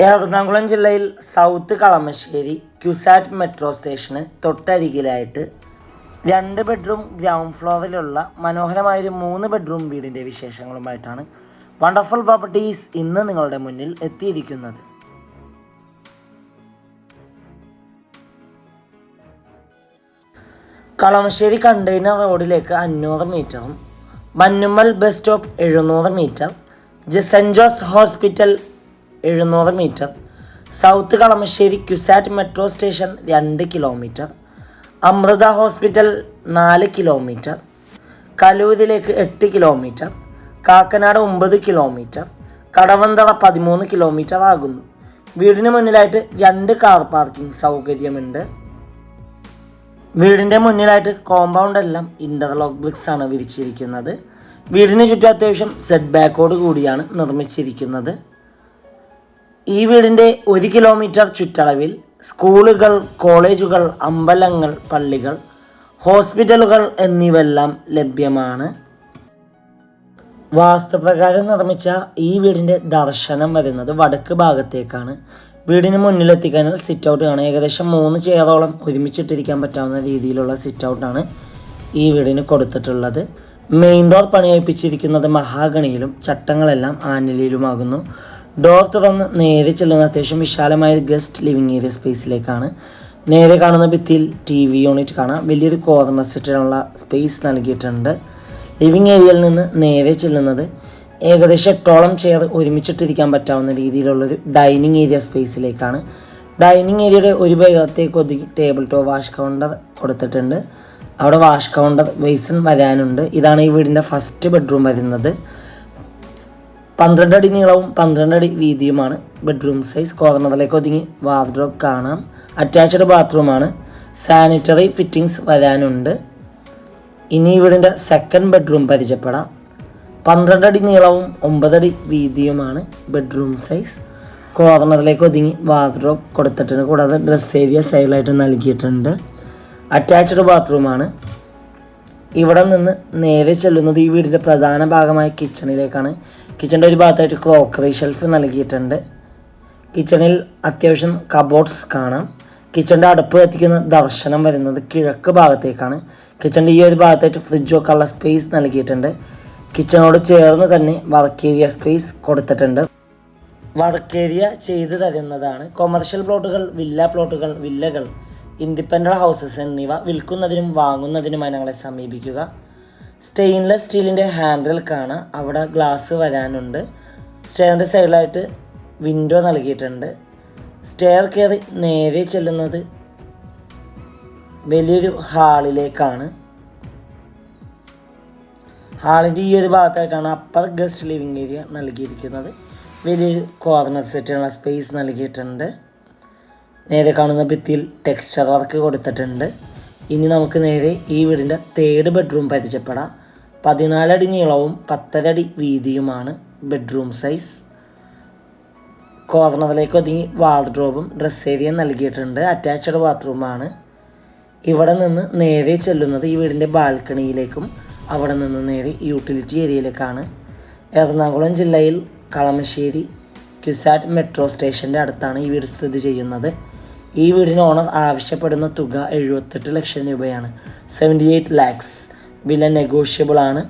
എറണാകുളം ജില്ലയിൽ south Kalamassery CUSAT metro സ്റ്റേഷന് തൊട്ടരികിലായിട്ട് രണ്ട് ബെഡ്റൂം ഗ്രൗണ്ട് ഫ്ലോറിലുള്ള മനോഹരമായൊരു മൂന്ന് ബെഡ്റൂം വീടിന്റെ വിശേഷങ്ങളുമായിട്ടാണ് വണ്ടർഫുൾ പ്രോപ്പർട്ടീസ് ഇന്ന് നിങ്ങളുടെ മുന്നിൽ എത്തിയിരിക്കുന്നത്. കളമശ്ശേരി കണ്ടെയ്നർ റോഡിലേക്ക് അഞ്ഞൂറ് മീറ്ററും മന്നുമ്മൽ ബസ് സ്റ്റോപ്പ് എഴുന്നൂറ് മീറ്റർ ജെ ജോസ് ഹോസ്പിറ്റൽ എഴുന്നൂറ് metre. South Kalamassery CUSAT metro station രണ്ട് കിലോമീറ്റർ. അമൃത ഹോസ്പിറ്റൽ നാല് കിലോമീറ്റർ. കലൂരിലേക്ക് എട്ട് കിലോമീറ്റർ. കാക്കനാട് ഒമ്പത് കിലോമീറ്റർ. കടവന്തറ പതിമൂന്ന് കിലോമീറ്റർ ആകുന്നു. വീടിന് മുന്നിലായിട്ട് രണ്ട് കാർ പാർക്കിംഗ് സൗകര്യമുണ്ട്. വീടിന്റെ മുന്നിലായിട്ട് കോമ്പൗണ്ട് എല്ലാം ഇന്റർലോക്ക് ബ്രിക്സ് ആണ് വിരിച്ചിരിക്കുന്നത്. വീടിന് ചുറ്റും അത്യാവശ്യം സെറ്റ് ബാക്കോട് കൂടിയാണ് നിർമ്മിച്ചിരിക്കുന്നത്. ഈ വീടിന്റെ ഒരു കിലോമീറ്റർ ചുറ്റളവിൽ സ്കൂളുകൾ കോളേജുകൾ അമ്പലങ്ങൾ പള്ളികൾ ഹോസ്പിറ്റലുകൾ എന്നിവയെല്ലാം ലഭ്യമാണ്. വാസ്തുപ്രകാരം നിർമ്മിച്ച ഈ വീടിന്റെ ദർശനം വരുന്നത് വടക്ക് ഭാഗത്തേക്കാണ്. വീടിന് മുന്നിലെത്തിക്കാനാൽ സിറ്റ് ഔട്ട് ആണ്. ഏകദേശം മൂന്ന് ചെയറോളം ഒരുമിച്ചിട്ടിരിക്കാൻ പറ്റാവുന്ന രീതിയിലുള്ള സിറ്റ് ഔട്ടാണ് ഈ വീടിന് കൊടുത്തിട്ടുള്ളത്. മെയിൻ ഡോർ പണിയിപ്പിച്ചിരിക്കുന്നത് മഹാഗണിയിലും ചട്ടങ്ങളെല്ലാം ആനിലയിലുമാകുന്നു ഡോർ തുറന്ന് നേരെ ചെല്ലുന്ന അത്യാവശ്യം വിശാലമായ ഗസ്റ്റ് ലിവിങ് ഏരിയ സ്പേസിലേക്കാണ് നേരെ കാണുന്ന ഭിത്തിയിൽ ടി വി യൂണിറ്റ് കാണാം. വലിയൊരു കോർണർ സെറ്റിനുള്ള സ്പേസ് നൽകിയിട്ടുണ്ട്. ലിവിങ് ഏരിയയിൽ നിന്ന് നേരെ ചെല്ലുന്നത് ഏകദേശം എട്ടോളം ചെയർ ഒരുമിച്ചിട്ടിരിക്കാൻ പറ്റാവുന്ന രീതിയിലുള്ളൊരു ഡൈനിങ് ഏരിയ സ്പേസിലേക്കാണ് ഡൈനിങ് ഏരിയയുടെ ഒരു ഭാഗത്തേക്ക് ഒതുക്കി ടേബിൾ ടോ വാഷ് കൗണ്ടർ കൊടുത്തിട്ടുണ്ട്. അവിടെ വാഷ് കൗണ്ടർ വെയ്സൺ വരാനുണ്ട്. ഇതാണ് ഈ വീടിന്റെ ഫസ്റ്റ് ബെഡ്റൂം വരുന്നത്. പന്ത്രണ്ട് അടി നീളവും പന്ത്രണ്ട് അടി വീതിയുമാണ് ബെഡ്റൂം സൈസ് കോർണറിലേക്ക് ഒതുങ്ങി. വാർഡ്രോബ് കാണാം. അറ്റാച്ച്ഡ് ബാത്റൂമാണ് സാനിറ്ററി ഫിറ്റിങ്സ് വരാനുണ്ട്. ഇനി വീടിന്റെ സെക്കൻഡ് ബെഡ്റൂം പരിചയപ്പെടാം. പന്ത്രണ്ട് അടി നീളവും ഒമ്പതടി വീതിയുമാണ് ബെഡ്റൂം സൈസ് കോർണറിലേക്ക് ഒതുങ്ങി. വാർഡ്രോബ് കൊടുത്തിട്ടുണ്ട്. കൂടാതെ ഡ്രസ് ഏരിയ സൈഡിലായിട്ട് നൽകിയിട്ടുണ്ട്. അറ്റാച്ച്ഡ് ബാത്റൂമാണ് ഇവിടെ നിന്ന് നേരെ ചെല്ലുന്നത് ഈ വീടിന്റെ പ്രധാന ഭാഗമായ കിച്ചണിലേക്കാണ് കിച്ചണിന്റെ ഒരു ഭാഗത്തായിട്ട് ക്രോക്കറി ഷെൽഫ് നൽകിയിട്ടുണ്ട്. കിച്ചണിൽ അത്യാവശ്യം കബോർഡ്സ് കാണാം. കിച്ചണിന്റെ അടുപ്പ് എത്തിക്കുന്ന ദർശനം വരുന്നത് കിഴക്ക് ഭാഗത്തേക്കാണ്. കിച്ചണിന്റെ ഈ ഒരു ഭാഗത്തായിട്ട് ഫ്രിഡ്ജ് വെക്കാനുള്ള സ്പേസ് നൽകിയിട്ടുണ്ട്. കിച്ചണോട് ചേർന്ന് തന്നെ വർക്ക് ഏരിയ സ്പേസ് കൊടുത്തിട്ടുണ്ട്. വർക്ക് ഏരിയ ചെയ്തു തരുന്നതാണ്. കൊമേർഷ്യൽ പ്ലോട്ടുകൾ വില്ല പ്ലോട്ടുകൾ വില്ലകൾ ഇൻഡിപെൻഡന്റ് ഹൗസസ് എന്നിവ വിൽക്കുന്നതിനും വാങ്ങുന്നതിനുമായി ഞങ്ങളെ സമീപിക്കുക. സ്റ്റെയിൻലെസ് സ്റ്റീലിന്റെ ഹാൻഡിൽ കാണാം. അവിടെ ഗ്ലാസ് വരാനുണ്ട്. സ്റ്റെയറിന്റെ സൈഡിലായിട്ട് വിൻഡോ നൽകിയിട്ടുണ്ട്. സ്റ്റെയർ കയറി നേരെ ചെല്ലുന്നത് വലിയൊരു ഹാളിലേക്കാണ്. ഹാളിന്റെ ഈ ഒരു ഭാഗത്തായിട്ടാണ് അപ്പർ ഗസ്റ്റ് ലിവിങ് ഏരിയ നൽകിയിരിക്കുന്നത്. വലിയൊരു കോർണർ സെറ്റിനുള്ള സ്പേസ് നൽകിയിട്ടുണ്ട്. നേരെ കാണുന്ന ഭിത്തിയിൽ ടെക്സ്ചർ വർക്ക് കൊടുത്തിട്ടുണ്ട്. ഇനി നമുക്ക് നേരെ ഈ വീടിന്റെ തേർഡ് ബെഡ്റൂം പരിചയപ്പെടാം. പതിനാലടി നീളവും പത്തരടി വീതിയുമാണ് ബെഡ്റൂം സൈസ് കോർണറിലേക്ക് ഒതുങ്ങി വാർഡ്രോബും ഡ്രസ് ഏരിയയും നൽകിയിട്ടുണ്ട്. അറ്റാച്ച്ഡ് ബാത്റൂമാണ് ഇവിടെ നിന്ന് നേരെ ചെല്ലുന്നത് ഈ വീടിന്റെ ബാൽക്കണിയിലേക്കും അവിടെ നിന്ന് നേരെ യൂട്ടിലിറ്റി ഏരിയയിലേക്കാണ് എറണാകുളം ജില്ലയിൽ കളമശ്ശേരി ക്യുസാറ്റ് മെട്രോ സ്റ്റേഷന്റെ അടുത്താണ് ഈ വീട് സ്ഥിതി ചെയ്യുന്നത്. ഈ വീടിന് ഓണർ ആവശ്യപ്പെടുന്ന തുക എഴുപത്തെട്ട് ലക്ഷം രൂപയാണ്. സെവന്റി എയ്റ്റ് ലാക്സ് വില നെഗോഷ്യബിൾ ആണ്.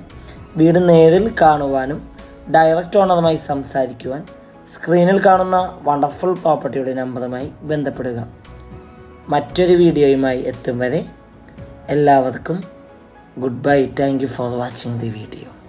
വീട് നേരിൽ കാണുവാനും ഡയറക്റ്റ് ഓണറുമായി സംസാരിക്കുവാൻ സ്ക്രീനിൽ കാണുന്ന വണ്ടർഫുൾ പ്രോപ്പർട്ടിയുടെ നമ്പറുമായി ബന്ധപ്പെടുക. മറ്റൊരു വീഡിയോയുമായി എത്തും വരെ എല്ലാവർക്കും good bye thank you for watching the video